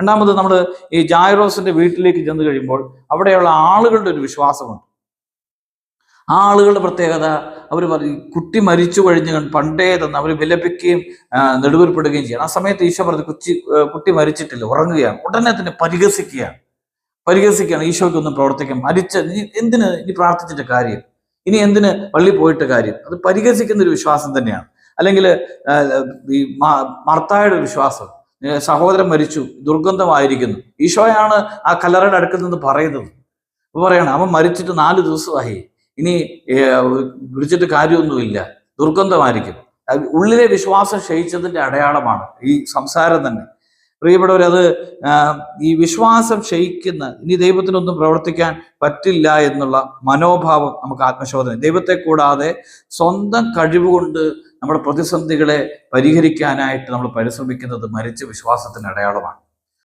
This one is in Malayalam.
രണ്ടാമത് നമ്മൾ ഈ ജായറോസിന്റെ വീട്ടിലേക്ക് ചെന്ന് കഴിയുമ്പോൾ അവിടെയുള്ള ആളുകളുടെ ഒരു വിശ്വാസമുണ്ട്. ആ ആളുകളുടെ പ്രത്യേകത അവർ പറയും കുട്ടി മരിച്ചു കഴിഞ്ഞ് പണ്ടേ തന്നെ അവർ വിലപിക്കുകയും ആ, ചെയ്യണം. ആ സമയത്ത് ഈശോ പറഞ്ഞു കുച്ചി കുട്ടി മരിച്ചിട്ടില്ല ഉറങ്ങുകയാണ്. ഉടനെ തന്നെ പരിഹസിക്കുകയാണ്. പരിഹസിക്കുകയാണ്. ഈശോയ്ക്ക് ഒന്നും പ്രവർത്തിക്കാൻ മരിച്ച എന്തിന് ഇനി പ്രാർത്ഥിച്ചിട്ട് കാര്യം? ഇനി എന്തിന് പള്ളി പോയിട്ട് കാര്യം? അത് പരിഹസിക്കുന്ന ഒരു വിശ്വാസം തന്നെയാണ്. അല്ലെങ്കിൽ ഈ മർത്തായുടെ ഒരു വിശ്വാസം. സഹോദരൻ മരിച്ചു ദുർഗന്ധമായിരിക്കുന്നു. ഈശോയാണ് ആ കല്ലറയുടെ അടുക്കൽ നിന്ന് പറയുന്നത്. അപ്പൊ പറയണം അവൻ മരിച്ചിട്ട് നാല് ദിവസമായി. ഇനി വിളിച്ചിട്ട് കാര്യമൊന്നുമില്ല. ദുർഗന്ധമായിരിക്കും ഉള്ളിലെ വിശ്വാസം ക്ഷയിച്ചതിന്റെ അടയാളമാണ് ഈ സംസാരം തന്നെ. പ്രിയപ്പെട്ടവരത് അത് ഈ വിശ്വാസം ക്ഷയിക്കുന്ന ഇനി ദൈവത്തിനൊന്നും പ്രവർത്തിക്കാൻ പറ്റില്ല എന്നുള്ള മനോഭാവം നമുക്ക് ആത്മശോധന. ദൈവത്തെ കൂടാതെ സ്വന്തം കഴിവുകൊണ്ട് നമ്മുടെ പ്രതിസന്ധികളെ പരിഹരിക്കാനായിട്ട് നമ്മൾ പരിശ്രമിക്കുന്നത് മരിച്ച വിശ്വാസത്തിന് അടയാളമാണ്.